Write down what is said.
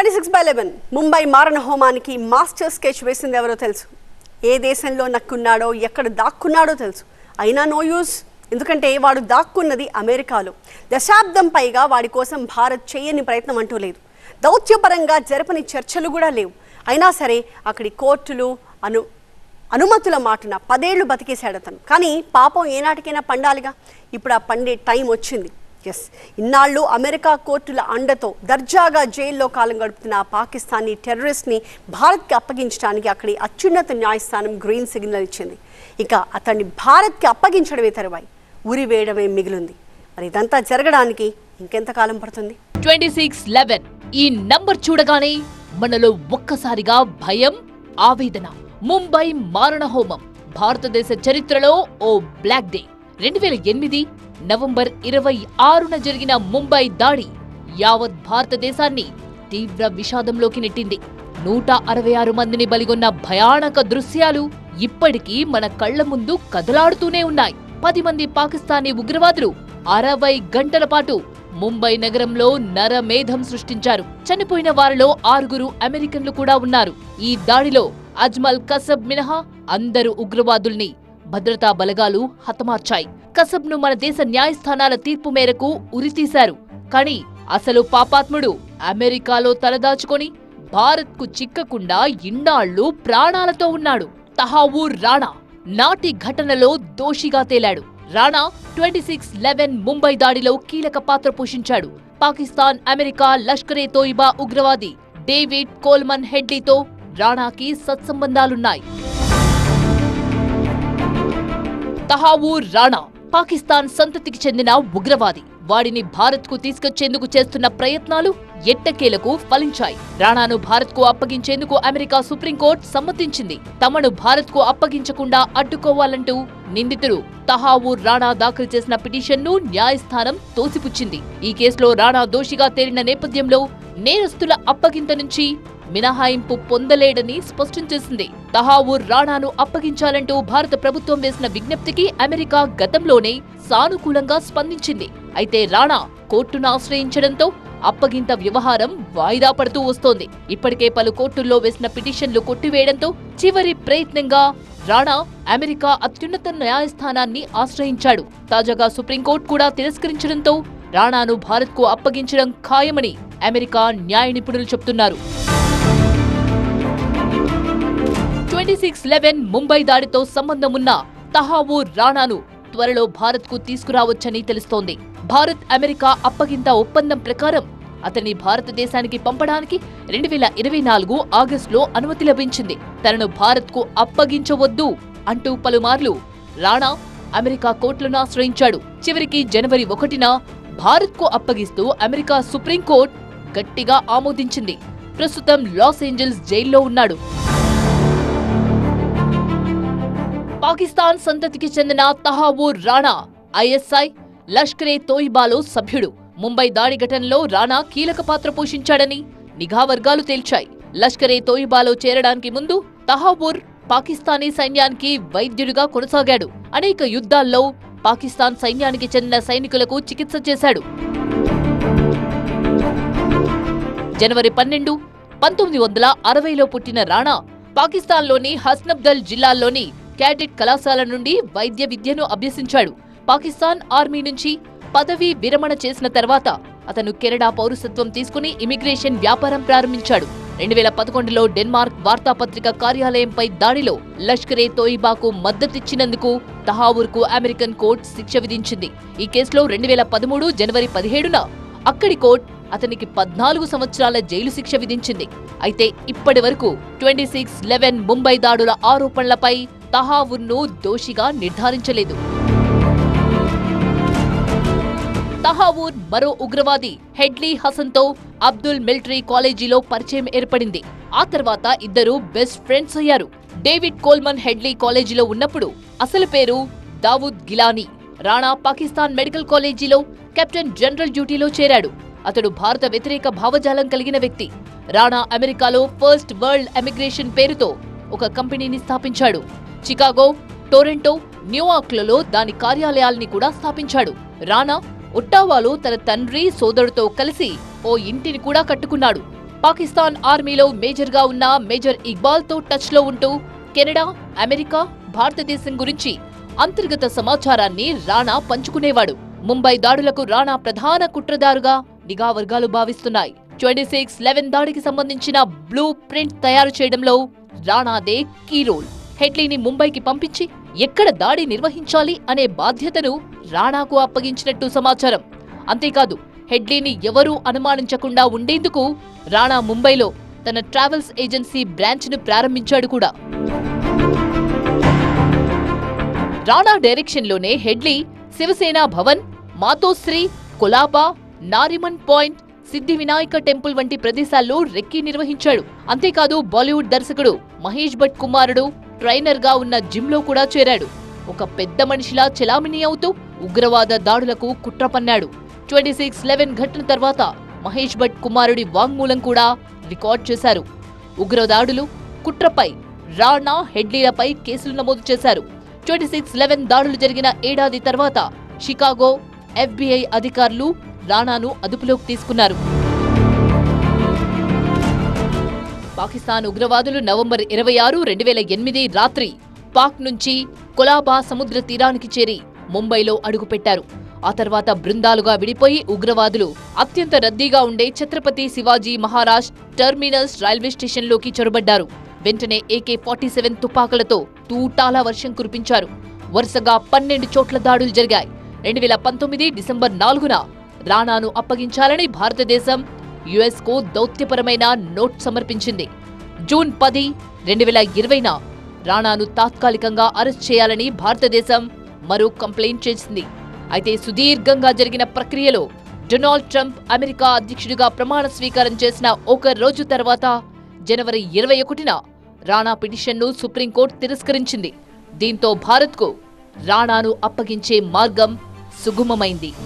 Twenty six by eleven Mumbai మారణ హోమానికి master sketch వేసింది ఎవరో తెలుసు. ఏ దేశంలో నక్కున్నాడో ఎక్కడ దాక్కున్నాడో తెలుసు. అయినా నో యూస్ ఎందుకంటే వాడు దాక్కున్నది అమెరికాలో. దశాబ్దం పైగా వాడి కోసం భారత్ చేయని ప్రయత్నం అంటూ లేదు. దౌత్యపరంగా జరపని చర్చలు కూడా లేవు. అయినా సరే అక్కడి కోర్టులు అను అనుమతుల మాటున పదేళ్ళు బతికేశాడు అతను కానీ పాపం ఏనాటికైనా పండాలిగా? ఇప్పుడు ఆ పండే టైం వచ్చింది. ఎస్ ఇన్నాళ్ళు అమెరికా కోర్టుల అండతో దర్జాగా జైల్లో కాలం గడుపుతున్న ఆ పాకిస్తానీ టెర్రరిస్ట్ని భారత్కి అప్పగించడానికి అక్కడి అత్యున్నత న్యాయస్థానం గ్రీన్ సిగ్నల్ ఇచ్చింది. ఇక అతన్ని భారత్కి అప్పగించడమే తరువాయి. ఉరి వేయడమే మిగిలింది. మరి ఇదంతా జరగడానికి ఇంకెంతకాలం పడుతుంది? Twenty six eleven. ఈ నంబర్ చూడగానే మనలో ఒక్కసారిగా భయం ఆవేదన. ముంబై మారణ హోమం. భారతదేశ చరిత్రలో ఓ బ్లాక్ డే. రెండు వేల ఎనిమిది నవంబర్ ఇరవై ఆరున జరిగిన ముంబై దాడి యావత్ భారతదేశాన్ని తీవ్ర విషాదంలోకి నెట్టింది. నూట అరవై ఆరు మందిని బలిగొన్న భయానక దృశ్యాలు ఇప్పటికీ మన కళ్ళ ముందు కదలాడుతూనే ఉన్నాయి. పది మంది పాకిస్తానీ ఉగ్రవాదులు అరవై గంటల పాటు ముంబై నగరంలో నరమేధం సృష్టించారు. చనిపోయిన వారిలో ఆరుగురు అమెరికన్లు కూడా ఉన్నారు. ఈ దాడిలో అజ్మల్ కసబ్ మినహా అందరు ఉగ్రవాదుల్ని భద్రతా బలగాలు హతమార్చాయి. కసబ్ను మన దేశ న్యాయస్థానాల తీర్పు మేరకు ఉరితీశారు. కానీ అసలు పాపాత్ముడు అమెరికాలో తలదాచుకొని భారత్కు చిక్కకుండా ఇన్నాళ్ళు ప్రాణాలతో ఉన్నాడు. తహావూర్ రాణా నాటి ఘటనలో దోషిగా తేలాడు. Rana twenty six eleven Mumbai దాడిలో కీలక పాత్ర పోషించాడు. పాకిస్తాన్ అమెరికా లష్కరే తోయిబా ఉగ్రవాది డేవిడ్ కోల్మన్ హెడ్లీతో రాణాకి సత్సంబంధాలున్నాయి. తహావూర్ రాణా పాకిస్తాన్ సంతతికి చెందిన ఉగ్రవాది. వాడిని భారత్కు తీసుకొచ్చేందుకు చేస్తున్న ప్రయత్నాలు ఎట్టకేలకు ఫలించాయి. రాణాను భారత్కు అప్పగించేందుకు అమెరికా సుప్రీంకోర్టు సమ్మతించింది. తమను భారత్కు అప్పగించకుండా అడ్డుకోవాలంటూ నిందితుడు తహావూర్ రాణా దాఖలు చేసిన పిటిషన్ను న్యాయస్థానం తోసిపుచ్చింది. ఈ కేసులో రాణా దోషిగా తేలిన నేపథ్యంలో నేరస్తుల అప్పగింత నుంచి మినహాయింపు పొందలేడని స్పష్టం చేసింది. తహావూర్ రాణాను అప్పగించాలంటూ భారత ప్రభుత్వం వేసిన విజ్ఞప్తికి అమెరికా గతంలోనే సానుకూలంగా స్పందించింది. అయితే రాణా కోర్టును ఆశ్రయించడంతో అప్పగింత వ్యవహారం వాయిదా పడుతూ వస్తోంది. ఇప్పటికే పలు కోర్టుల్లో వేసిన పిటిషన్లు కొట్టివేయడంతో చివరి ప్రయత్నంగా రాణా అమెరికా అత్యున్నత న్యాయస్థానాన్ని ఆశ్రయించాడు. తాజాగా సుప్రీంకోర్టు కూడా తిరస్కరించడంతో రాణాను భారత్కు అప్పగించడం ఖాయమని అమెరికా న్యాయ నిపుణులు చెబుతున్నారు. ట్వంటీ సిక్స్ లెవెన్ ముంబై దాడితో సంబంధం ఉన్న తహావూర్ రాణాను త్వరలో భారత్కు తీసుకురావచ్చని తెలుస్తోంది. భారత్ అమెరికా అప్పగింత ఒప్పందం ప్రకారం అతన్ని భారతదేశానికి పంపడానికి రెండు వేల ఇరవై నాలుగు ఆగస్టులో అనుమతి లభించింది. తనను భారత్కు అప్పగించవద్దు అంటూ పలుమార్లు రాణా అమెరికా కోర్టులను ఆశ్రయించాడు. చివరికి జనవరి ఒకటిన భారత్కు అప్పగిస్తూ అమెరికా సుప్రీంకోర్టు గట్టిగా ఆమోదించింది. ప్రస్తుతం లాస్ ఏంజల్స్ జైల్లో ఉన్నాడు. పాకిస్తాన్ సంతతికి చెందిన తహావూర్ రాణా ఐఎస్ఐ లష్కరే తోయిబాలో సభ్యుడు. ముంబై దాడి ఘటనలో రాణా కీలక పాత్ర పోషించాడని నిఘా వర్గాలు తేల్చాయి. లష్కరే తోయిబాలో చేరడానికి ముందు తహావూర్ పాకిస్తానీ సైన్యానికి వైద్యుడిగా కొనసాగాడు. అనేక యుద్ధాల్లో పాకిస్తాన్ సైన్యానికి చెందిన సైనికులకు చికిత్స చేశాడు. జనవరి పన్నెండు పంతొమ్మిది వందల అరవైలో పుట్టిన రాణా పాకిస్తాన్లోని హస్నబ్దల్ జిల్లాల్లోని క్యాడెట్ కళాశాల నుండి వైద్య విద్యను అభ్యసించాడు. పాకిస్తాన్ ఆర్మీ నుంచి పదవీ విరమణ చేసిన తర్వాత అతను కెనడా పౌరసత్వం తీసుకుని ఇమిగ్రేషన్ వ్యాపారం ప్రారంభించాడు. రెండు వేల పదకొండులో డెన్మార్క్ వార్తాపత్రిక కార్యాలయంపై దాడిలో లష్కరే తోయిబాకు మద్దతిచ్చినందుకు తహావూర్కు అమెరికన్ కోర్టు శిక్ష విధించింది. ఈ కేసులో రెండు వేల పదమూడు జనవరి పదిహేడున అక్కడి కోర్టు అతనికి పద్నాలుగు సంవత్సరాల జైలు శిక్ష విధించింది. అయితే ఇప్పటి వరకు ట్వంటీ సిక్స్ లెవెన్ ముంబై దాడుల ఆరోపణలపై తహావున్ను దోషిగా నిర్ధారించలేదు. తహావూర్ మరో ఉగ్రవాది హెడ్లీ హసన్తో అబ్దుల్ మిలిటరీ కాలేజీలో పరిచయం ఏర్పడింది. ఆ తర్వాత ఇద్దరు బెస్ట్ ఫ్రెండ్స్ అయ్యారు. డేవిడ్ కోల్మన్ హెడ్లీ కాలేజీలో ఉన్నప్పుడు అసలు పేరు దావూద్ గిలానీ. రాణా పాకిస్తాన్ మెడికల్ కాలేజీలో కెప్టెన్ జనరల్ డ్యూటీలో చేరాడు. అతడు భారత వ్యతిరేక భావజాలం కలిగిన వ్యక్తి. రాణా అమెరికాలో ఫస్ట్ వరల్డ్ ఎమిగ్రేషన్ పేరుతో ఒక కంపెనీని స్థాపించాడు. చికాగో టొరెంటో న్యూయార్క్లలో దాని కార్యాలయాల్ని కూడా స్థాపించాడు. రానా ఒట్టావాలో తన తండ్రి సోదరుడితో కలిసి ఓ ఇంటిని కూడా కట్టుకున్నాడు. పాకిస్తాన్ ఆర్మీలో మేజర్గా ఉన్న మేజర్ ఇక్బాల్తో టచ్లో ఉంటూ కెనడా అమెరికా భారతదేశం గురించి అంతర్గత సమాచారాన్ని రాణా పంచుకునేవాడు. ముంబై దాడులకు రాణా ప్రధాన కుట్రదారుగా నిఘా వర్గాలు భావిస్తున్నాయి. ట్వంటీ సిక్స్ లెవెన్ దాడికి సంబంధించిన బ్లూ ప్రింట్ తయారు చేయడంలో రాణాదే కీ రోల్ హెడ్లీని ముంబైకి పంపించి ఎక్కడ దాడి నిర్వహించాలి అనే బాధ్యతను రాణాకు అప్పగించినట్టు సమాచారం. అంతేకాదు హెడ్లీని ఎవరూ అనుమానించకుండా ఉండేందుకు రాణా ముంబైలో తన ట్రావెల్స్ ఏజెన్సీ బ్రాంచ్ను ప్రారంభించాడు కూడా. Rana డైరెక్షన్లోనే Headley Shiv Sena Bhavan Matoshree Colaba Nariman point Siddhi Vinayak temple వంటి ప్రదేశాల్లో రెక్కీ నిర్వహించాడు. అంతేకాదు బాలీవుడ్ దర్శకుడు మహేష్ భట్ కుమారుడు ట్రైనర్గా ఉన్న జిమ్లో కూడా చేరాడు. ఒక పెద్ద మనిషిలా చెలామణి అవుతూ ఉగ్రవాద దాడులకు కుట్ర పన్నాడు ట్వంటీ సిక్స్ లెవెన్ ఘటన తర్వాత మహేష్ భట్ కుమారుడి వాంగ్మూలం కూడా రికార్డ్ చేశారు. ఉగ్రదాడులు కుట్రపై రాణా హెడ్లీలపై కేసులు నమోదు చేశారు. ట్వంటీ సిక్స్ లెవెన్ దాడులు జరిగిన ఏడాది తర్వాత షికాగో ఎఫ్బిఐ అధికారులు రాణాను అదుపులోకి తీసుకున్నారు. పాకిస్తాన్ ఉగ్రవాదులు నవంబర్ ఇరవై ఆరు రెండు వేల ఎనిమిది రాత్రి పాక్ నుంచి కొలాబా సముద్ర తీరానికి చేరి ముంబైలో అడుగుపెట్టారు. ఆ తర్వాత బృందాలుగా విడిపోయి ఉగ్రవాదులు అత్యంత రద్దీగా ఉండే ఛత్రపతి శివాజీ మహారాజ్ టెర్మినల్స్ రైల్వే స్టేషన్లోకి చొరబడ్డారు. వెంటనే ఏకే ఫార్టీ సెవెన్ తుపాకులతో తూటాల వర్షం కురిపించారు. వరుసగా పన్నెండు చోట్ల దాడులు జరిగాయి. రెండు వేల పంతొమ్మిది డిసెంబర్ నాలుగున రాణాను అప్పగించాలని భారతదేశం యుఎస్కు దౌత్యపరమైన నోట్ సమర్పించింది. జూన్ పది రెండు వేల ఇరవైన రాణాను తాత్కాలికంగా అరెస్ట్ చేయాలని భారతదేశం మరో కంప్లైంట్ చేసింది. అయితే సుదీర్ఘంగా జరిగిన ప్రక్రియలో డొనాల్డ్ ట్రంప్ అమెరికా అధ్యక్షుడిగా ప్రమాణ స్వీకారం చేసిన ఒక రోజు తర్వాత జనవరి ఇరవై ఒకటిన రాణా పిటిషన్ను సుప్రీంకోర్టు తిరస్కరించింది. దీంతో భారత్కు రాణాను అప్పగించే మార్గం సుగమమైంది.